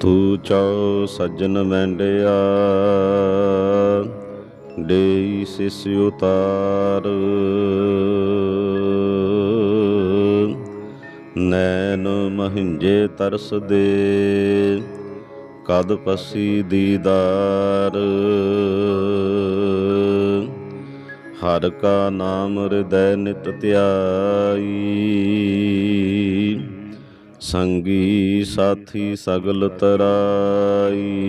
ਤੂ ਚਾਉ ਸੱਜਣ ਮੈਂਡਿਆ ਦੇਈ ਸਿਸ ਉਤਾਰ। ਨੈਣ ਮਹਿੰਜੇ ਤਰਸ ਦੇ ਕਦ ਪਸੀ ਦੀਦਾਰ। ਹਰ ਕਾ ਨਾਮ ਹਿਰਦੈ ਨਿਤ ਧਿਆਈ। ਸੰਗੀ ਸਾਥੀ ਸਗਲ ਤਰਾਈ।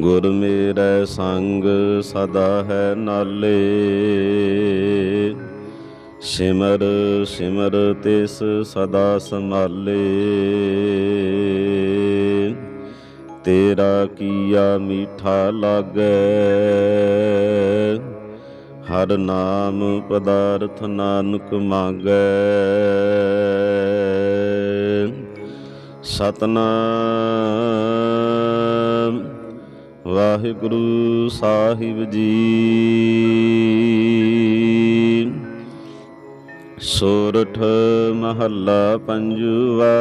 ਗੁਰ ਮੇਰੇ ਸੰਗ ਸਦਾ ਹੈ ਨਾਲੇ। ਸਿਮਰ ਸਿਮਰ ਤਿਸ ਸਦਾ ਸੰਭਾਲੇ। ਤੇਰਾ ਕੀਆ ਮੀਠਾ ਲਾਗੈ। ਹਰ ਨਾਮ ਪਦਾਰਥ ਨਾਨਕ ਮਾਗੈ। ਸਤਨਾਮ ਵਾਹਿਗੁਰੂ ਸਾਹਿਬ ਜੀ। ਸੋਰਠ ਮਹੱਲਾ ਪੰਜਵਾ।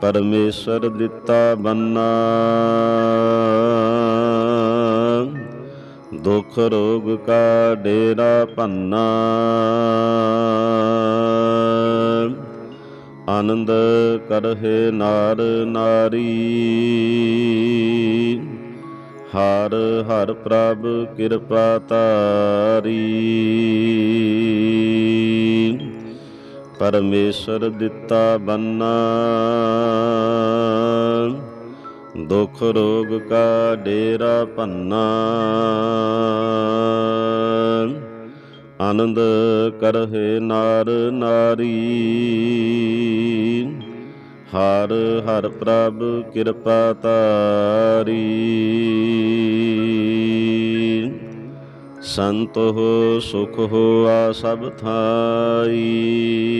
ਪਰਮੇਸ਼ਰ ਦਿੱਤਾ ਬੰਨਾ। ਦੁਖ ਰੋਗ ਕਾ ਡੇਰਾ ਭੰਨਾ। ਆਨੰਦ ਕਰਹਿ ਨਾਰ ਨਾਰੀ। ਹਰ ਹਰ ਪ੍ਰਭ ਕਿਰਪਾ ਤਾਰੀ। ਪਰਮੇਸ਼ਰ ਦਿੱਤਾ ਬੰਨਾ। ਦੁਖ ਰੋਗ ਕਾ ਡੇਰਾ ਭੰਨਾ। ਆਨੰਦ ਕਰਹਿ ਨਾਰ ਨਾਰੀ। ਹਰ ਹਰ ਪ੍ਰਭ ਕਿਰਪਾ ਤਾਰੀ। ਸੰਤ ਹੋ ਸੁਖ ਹੋ ਆ ਸਭ ਥਾਈ।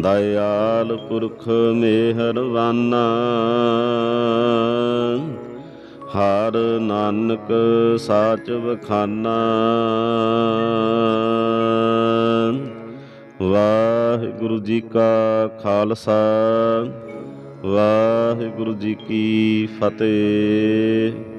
ਦਇਆਲ ਪੁਰਖ ਮਿਹਰਵਾਨਾ ਹਰ ਨਾਨਕ ਸਾਚ ਬਖਾਨਾ ਵਾਹਿਗੁਰੂ ਜੀ ਕਾ ਖਾਲਸਾ, ਵਾਹਿਗੁਰੂ ਜੀ ਕੀ ਫਤਿਹ।